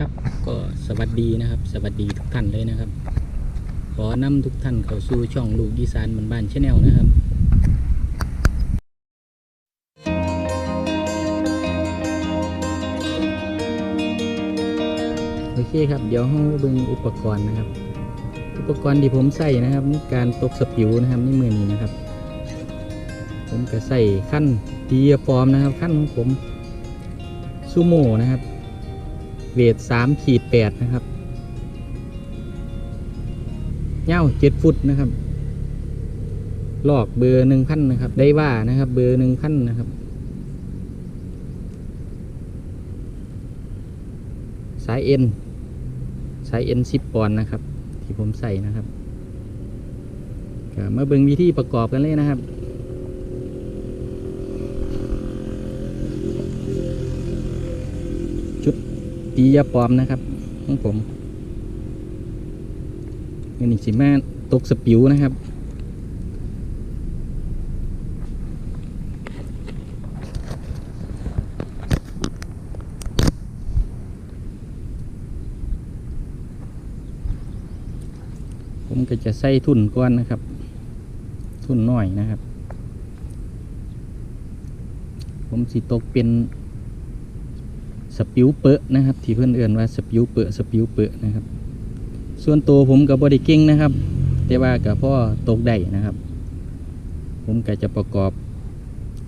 ครับก็สวัสดีนะครับ สวัสดีทุกท่านเลยนะครับ ขอนำทุกท่านเข้าสู่ช่องลูกอีสานบ้านบ้านชาแนลนะครับโอเคครับเดี๋ยวเราเบิ่งอุปกรณ์นะครับ อุปกรณ์ที่ผมใส่นะครับในการตกสปิวนะครับในมือนี้นะครับ ผมก็ใส่ขั้นเดียฟอร์มนะครับขั้นของผมซูโม่นะครับ เวทสามขีดแปดนะครับเย้าเจ็ดฟุตนะครับ ลอกเบอร์หนึ่งพันนะครับ ได้ว่านะครับ เบอร์หนึ่งพันนะครับสายเอ็นสายเอ็นสิบปอนด์นะครับ ที่ผมใส่นะครับมาเบิ่งวิธีประกอบกันเลยนะครับ ตียาปลอมนะครับของผมอันนี้สิมาตกสปิวนะครับผมก็จะใส่ทุ่นก้อนนะครับ ทุ่นหน้อยนะครับ ผมสิตกเป็น สปิวเปอะนะครับ ที่เพื่อนเอื่นว่าสปิวเปอะสปิวเปอะนะครับ ส่วนตัวผมกับบอดี้เก่งนะครับ แต่ว่ากับพ่อตกได้นะครับ ผมก็จะประกอบ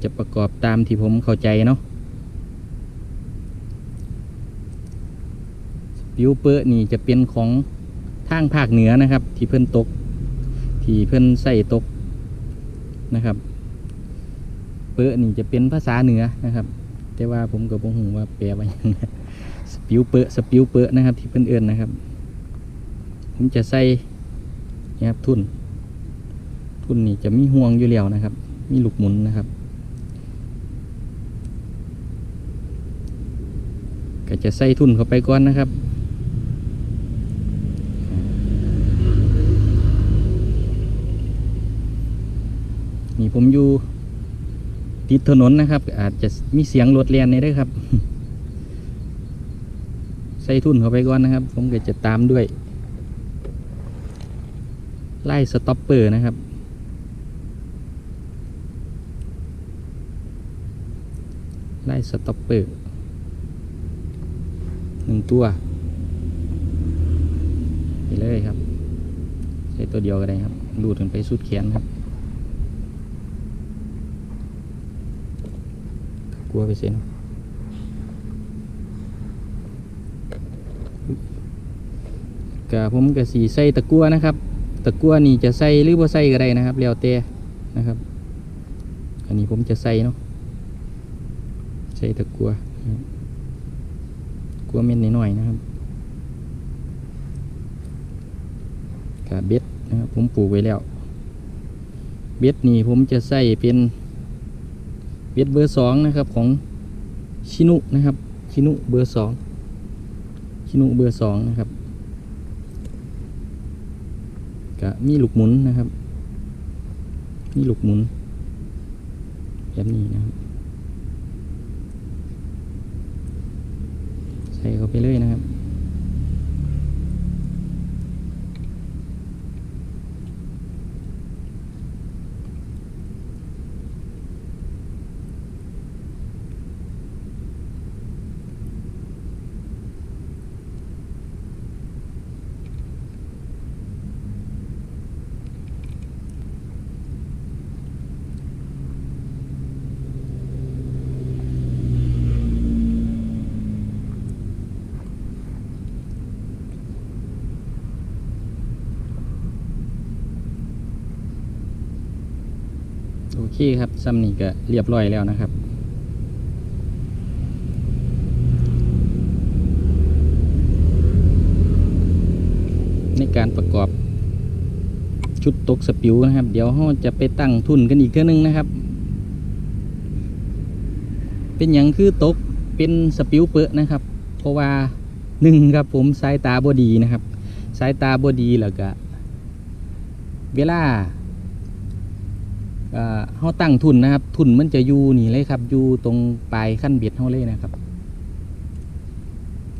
จะประกอบตามที่ผมเข้าใจเนาะสปิวเปอะนี่จะเป็นของทางภาคเหนือนะครับ ที่เพื่อนตก ที่เพื่อนใส่ตกนะครับ เปอะนี่จะเป็นภาษาเหนือนะครับ แต่ว่าผมก็บ่ฮู้ว่าแปลว่าหยังสปิวเปอะสปิวเปอะนะครับ ที่เพิ่อนเอิ้นนะครับ ผมจะใส่นี่ครับทุน ทุนนี่จะมีห่วงอยู่แล้วนะครับ มีลูกหมุนนะครับ ก็จะใส่ทุนเข้าไปก่อนนะครับนี่ผมอยู่ ติดถนนนะครับ อาจจะมีเสียงรถเลียนในด้วยครับ ใส่ทุนเข้าไปก่อนนะครับ ผมก็จะตามด้วย ไล่สต็อปเปอร์นะครับ ไล่สต็อปเปอร์หนึ่งตัวไปเลยครับใช้ตัวเดียวก็ได้ครับ ดูดกันไปสุดแขนครับ กลัวไปเซ็นกะผมกะสีใส่ตะกัวนะครับ ตะกัวนี่จะใส่หรือบ่าใส่ก็ได้นะครับแล้วแต่นะครับ อันนี้ผมจะใส่เนาะใส่ตะกัวกัวเม็ดนิดหน่อยๆนะครับกะเบ็ดนะครับผมปลูกไว้แล้ว เบ็ดนี่ผมจะใส่เป็น เบ็ดเบอร์สองนะครับของชินุนะครับ ชินุเบอร์สองชินุเบอร์สองนะครับก็มีลูกหมุนนะครับ มีลูกหมุนแบบนี้นะครับใส่เข้าไปเลยนะครับ โอ เคครับซัมนี่ก็เรียบร้อยแล้วนะครับ ในการประกอบชุดตกสปิวนะครับ เดี๋ยวเราจะไปตั้งทุนกันอีกเท่านึงนะครับ เป็นอย่างคือตกเป็นสปิวเปอะนะครับ เพราะว่าหนึ่งครับผมสายตาบอดีนะครับ สายตาบอดีแล้วก็เวลา เอ่อเขาตั้งทุนนะครับ ทุนมันจะอยู่นี่เลยครับอยู่ตรงปลายขั้นเบ็ดเขาเลยนะครับ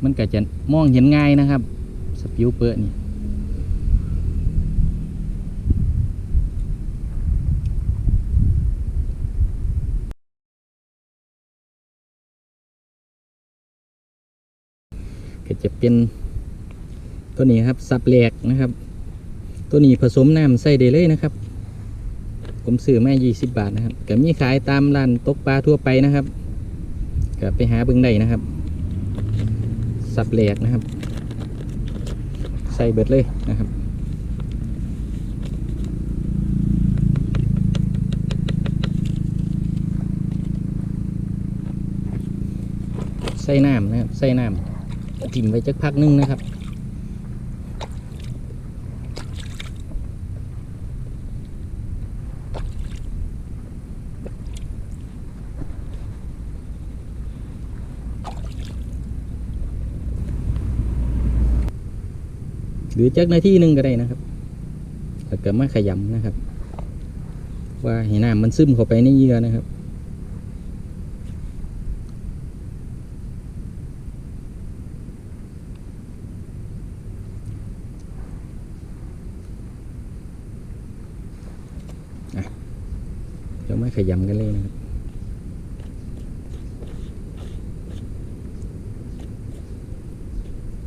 มันก็จะมองเห็นง่ายนะครับ สปิวเปอร์นี่ก็จะเป็นตัวนี้ครับสับแหลกนะครับ ตัวนี้ผสมน้ำใส่ได้เลยนะครับ ผมซื้อมา20 บาทนะครับก็มีขายตามร้านตกปลาทั่วไปนะครับก็ไปหาเบิ่งได้นะครับ สับแหลกนะครับ ใส่เบิดเลยนะครับใส่น้ำนะครับใส่น้ำจิ้มไว้จักพักหนึงนะครับ หรือจักนาทีหนึ่งก็ได้นะครับแล้วก็มาขยำนะครับ ว่าให้น้ำมันซึมเข้าไปในเยื่อนะครับอะเดี๋ยวมาขยำกันเลยนะครับ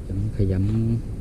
จะขยำ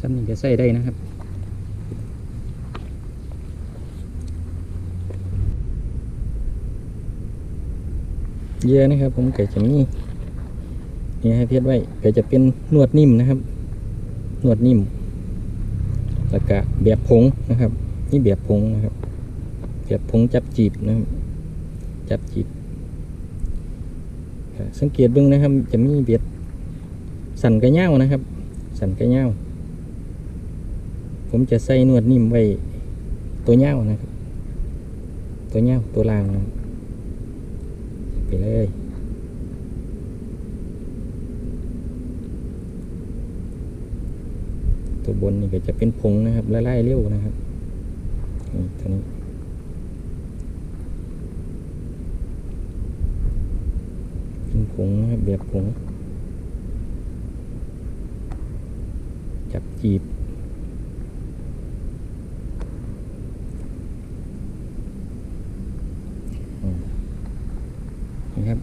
ซ้ำนี่ก็ใส่ได้นะครับเยอะนะครับ ผมก็จะมีนี่ให้เพียรไว้ก็จะเป็นนวดนิ่มนะครับ นวดนิ่มแล้วก็แบบผงนะครับ นี่แบบผงนะครับ แบบผงจับจีบนะครับ จับจีบสังเกตเบื้องนะครับ จะมีเบียดสั่นกระเง่านะครับ สั่นกระเง่า ผมจะใส่นวดนิ่มไว้ตัวเง่านะครับ ตัวเง่าตัวล่างนะไปเลยตัวบนนี่ก็จะเป็นผงนะครับละลายเร็วนะครับนี่ตัวนี้เป็นผงนะครับแบบผงจับจีบ นะครับ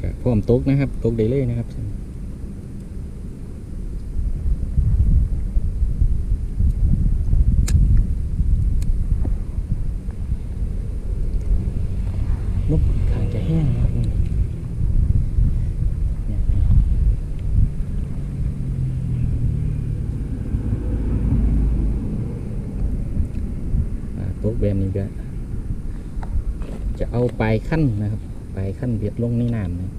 ก็พร้อมตกนะครับตกได้เลยนะครับนุกขางจะแห้งนะครับตกแบบนี้ก็ จะเอาปลายขั้นนะครับปลายขั้นเบียดลงในน้ำนะ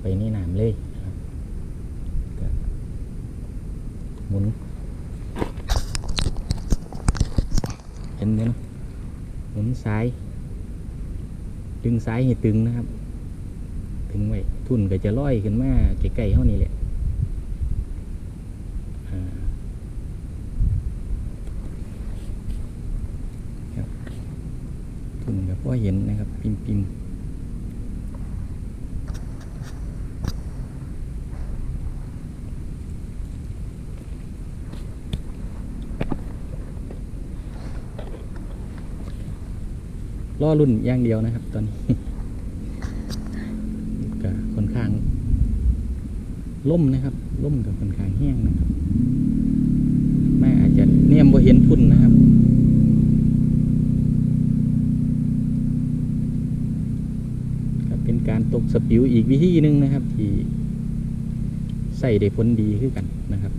ไปในน้ำเลยนะครับก็หมุนเห็นไหมเนาะหมุนซ้าย ดึงซ้ายให้ตึงนะครับ ถึงไว้ทุ่นก็จะลอยขึ้นมาใกล้ๆเท่านี้แหละอ่า ทุนก็ พอเห็นนะครับ ปิมปิมล่อรุ่นอย่างเดียวนะครับ ตอนนี้ก็ค่อนข้าง ล่มนะครับ ล่มกับค่อนข้างแห้งนะครับแม่อาจจะเนี่ยบ่เห็นพุ่นนะครับ ตกสปิวอีกวิธีหนึ่งนะครับ ที่ใส่ได้ผลดีขึ้นกันนะครับ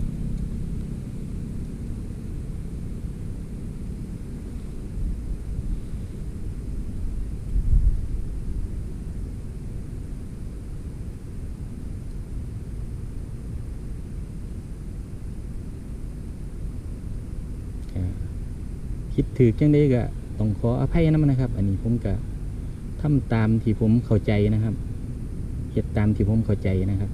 คิดถือจังได้ก็ต้องขออภัยนะมันนะครับ อันนี้ผมก็ ทำตามที่ผมเข้าใจนะครับเหตุตามที่ผมเข้าใจนะครับ